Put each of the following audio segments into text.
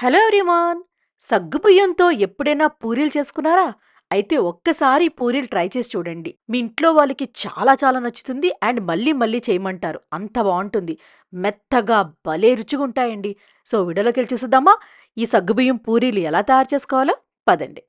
Hello ఎవ్రీమాన్ సగ్గుబియ్యంతో ఎప్పుడైనా పూరీలు చేసుకున్నారా? అయితే ఒక్కసారి పూరీలు ట్రై చేసి చూడండి. మీ ఇంట్లో వాళ్ళకి చాలా చాలా నచ్చుతుంది అండ్ మళ్ళీ మళ్ళీ చేయమంటారు. అంత బాగుంటుంది. మెత్తగా భలే రుచిగా ఉంటాయండి. సో వీడియోలోకి వెళ్ళి చూసుద్దామా? ఈ సగ్గుబియ్యం పూరీలు ఎలా తయారు చేసుకోవాలో? పదండి.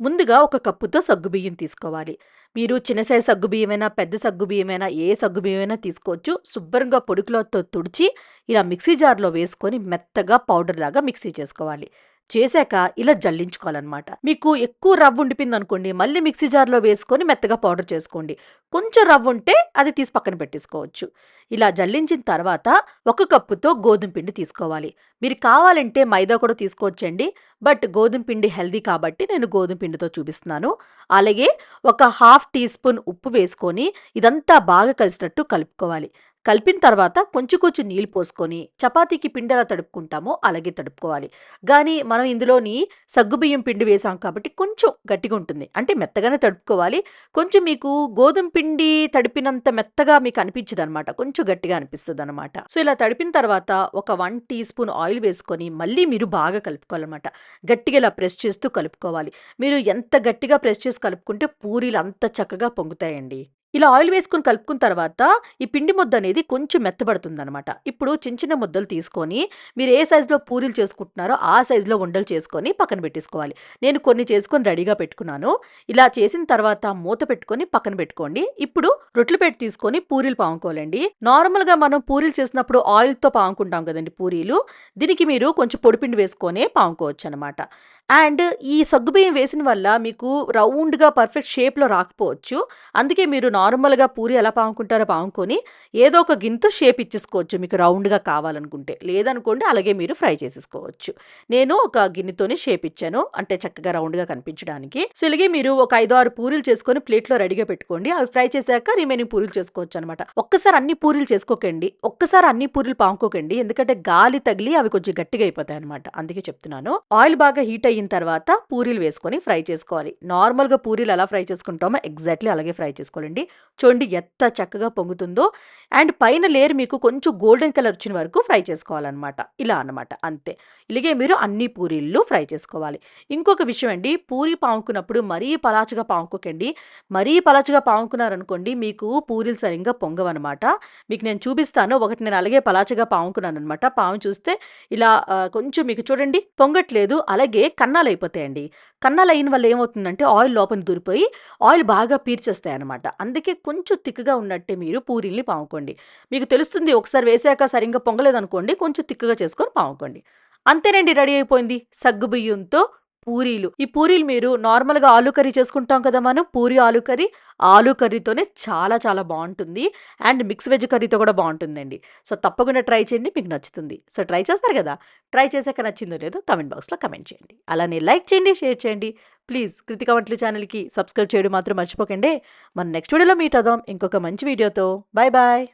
ముందుగా ఒక కప్పుతో సగ్గుబియ్యం తీసుకోవాలి. మీరు చిన్న సైజు సగ్గుబియ్యమైనా పెద్ద సగ్గుబియ్యమైనా ఏ సగ్గుబియ్యమైనా తీసుకోవచ్చు. శుభ్రంగా పొడికులతో తుడిచి ఇలా మిక్సీ జార్లో వేసుకొని మెత్తగా పౌడర్ లాగా మిక్సీ చేసుకోవాలి. చేశాక ఇలా జల్లించుకోవాలన్నమాట. మీకు ఎక్కువ రవ్వ ఉండిపోయింది అనుకోండి మళ్ళీ మిక్సీ జార్లో వేసుకొని మెత్తగా పౌడర్ చేసుకోండి. కొంచెం రవ్వ ఉంటే అది తీసి పక్కన పెట్టేసుకోవచ్చు. ఇలా జల్లించిన తర్వాత ఒక కప్పుతో గోధుమ పిండి తీసుకోవాలి. మీరు కావాలంటే మైదా కూడా తీసుకోవచ్చండి బట్ గోధుమ పిండి హెల్దీ కాబట్టి నేను గోధుమ పిండితో చూపిస్తున్నాను. అలాగే ఒక హాఫ్ టీ స్పూన్ ఉప్పు వేసుకొని ఇదంతా బాగా కలిసినట్టు కలుపుకోవాలి. కలిపిన తర్వాత కొంచెం కొంచెం నీళ్ళు పోసుకొని చపాతీకి పిండి ఎలా తడుపుకుంటామో అలాగే తడుపుకోవాలి. కానీ మనం ఇందులోని సగ్గుబియ్యం పిండి వేసాం కాబట్టి కొంచెం గట్టిగా ఉంటుంది. అంటే మెత్తగానే తడుపుకోవాలి. కొంచెం మీకు గోధుమ పిండి తడిపినంత మెత్తగా మీకు అనిపించదు అనమాట కొంచెం గట్టిగా అనిపిస్తుంది అనమాట సో ఇలా తడిపిన తర్వాత ఒక వన్ టీ స్పూన్ ఆయిల్ వేసుకొని మళ్ళీ మీరు బాగా కలుపుకోవాలన్నమాట. గట్టిగా ఇలా ప్రెస్ చేస్తూ కలుపుకోవాలి. మీరు ఎంత గట్టిగా ప్రెస్ చేసి కలుపుకుంటే పూరీలు అంత చక్కగా పొంగుతాయండి. ఇలా ఆయిల్ వేసుకొని కలుపుకున్న తర్వాత ఈ పిండి ముద్ద అనేది కొంచెం మెత్తబడుతుందనమాట ఇప్పుడు చిన్న చిన్న ముద్దలు తీసుకొని మీరు ఏ సైజులో పూరీలు చేసుకుంటున్నారో ఆ సైజులో ఉండలు చేసుకొని పక్కన పెట్టేసుకోవాలి. నేను కొన్ని చేసుకొని రెడీగా పెట్టుకున్నాను. ఇలా చేసిన తర్వాత మూత పెట్టుకొని పక్కన పెట్టుకోండి. ఇప్పుడు రొట్టెలు పెట్టి తీసుకొని పూరీలు పాముకోవాలండి. నార్మల్గా మనం పూరీలు చేసినప్పుడు ఆయిల్తో పాముకుంటాం కదండి పూరీలు. దీనికి మీరు కొంచెం పొడిపిండి వేసుకొని పాముకోవచ్చు అనమాట అండ్ ఈ సగ్గుబియ్యం వేసిన వల్ల మీకు రౌండ్గా పర్ఫెక్ట్ షేప్లో రాకపోవచ్చు. అందుకే మీరు నార్మల్గా పూరి ఎలా పాముకుంటారో పాముకొని ఏదో ఒక గిన్నెతో షేప్ ఇచ్చేసుకోవచ్చు. మీకు రౌండ్గా కావాలనుకుంటే. లేదనుకోండి అలాగే మీరు ఫ్రై చేసేసుకోవచ్చు. నేను ఒక గిన్నెతోనే షేప్ ఇచ్చాను. అంటే చక్కగా రౌండ్గా కనిపించడానికి. సో ఇలాగే మీరు ఒక ఐదు ఆరు పూరీలు చేసుకొని ప్లేట్లో రెడీగా పెట్టుకోండి. అవి ఫ్రై చేశాక రిమైనింగ్ పూరీలు చేసుకోవచ్చు అనమాట ఒక్కసారి అన్ని పూరీలు చేసుకోకండి. ఒక్కసారి అన్ని పూరీలు పాముకోకండి. ఎందుకంటే గాలి తగిలి అవి కొంచెం గట్టిగా అయిపోతాయి అనమాట అందుకే చెప్తున్నాను. ఆయిల్ బాగా హీట్ అయిన తర్వాత పూరీలు వేసుకొని ఫ్రై చేసుకోవాలి. నార్మల్గా పూరీలు ఎలా ఫ్రై చేసుకుంటామో ఎగ్జాక్ట్లీ అలాగే ఫ్రై చేసుకోవాలండి. చూడండి ఎంత చక్కగా పొంగుతుందో. అండ్ పైన లేయర్ మీకు కొంచెం గోల్డెన్ కలర్ వచ్చిన వరకు ఫ్రై చేసుకోవాలన్నమాట. ఇలా అన్నమాట. అంతే. ఇలాగే మీరు అన్ని పూరీలు ఫ్రై చేసుకోవాలి. ఇంకొక విషయం అండి. పూరి పాముకున్నప్పుడు మరీ పలాచగా పాముకోకండి మరీ పలాచగా పాముకున్నారనుకోండి మీకు పూరీలు సరిగ్గా పొంగవన్నమాట. మీకు నేను చూపిస్తాను. ఒకటి నేను అలాగే పలాచగా పాముకున్నాను అనమాట పాము చూస్తే ఇలా కొంచెం మీకు చూడండి పొంగట్లేదు. అలాగే కన్నాలు అయిపోతాయండి కన్నాలు అయిన వల్ల ఏమవుతుందంటే ఆయిల్ లోపల దూరిపోయి ఆయిల్ బాగా పీర్చేస్తాయి అనమాట అందుకే కొంచెం తిక్కుగా ఉన్నట్టే మీరు పూరీల్ని పాముకోండి. మీకు తెలుస్తుంది ఒకసారి వేసాక సరిగ్గా పొంగలేదనుకోండి కొంచెం తిక్కుగా చేసుకొని పాముకోండి. అంతేనండి రెడీ అయిపోయింది. సగ్గుబియ్యంతో పూరీలు. ఈ పూరీలు మీరు నార్మల్గా ఆలు కర్రీ చేసుకుంటాం కదా మనం? పూరి ఆలు కర్రీ. ఆలు కర్రీతోనే చాలా చాలా బాగుంటుంది. అండ్ మిక్స్ వెజ్ కర్రీతో కూడా బాగుంటుందండి. సో తప్పకుండా ట్రై చేయండి. మీకు నచ్చుతుంది. సో ట్రై చేస్తారు కదా? ట్రై చేశాక నచ్చిందో లేదో కమెంట్ బాక్స్లో కమెంట్ చేయండి. అలానే లైక్ చేయండి షేర్ చేయండి. ప్లీజ్ కృతిక వంటలు ఛానల్కి సబ్స్క్రైబ్ చేయడం మాత్రం మర్చిపోకండి. మన నెక్స్ట్ వీడియోలో మీట్ అవుదాం. ఇంకొక మంచి వీడియోతో. Bye bye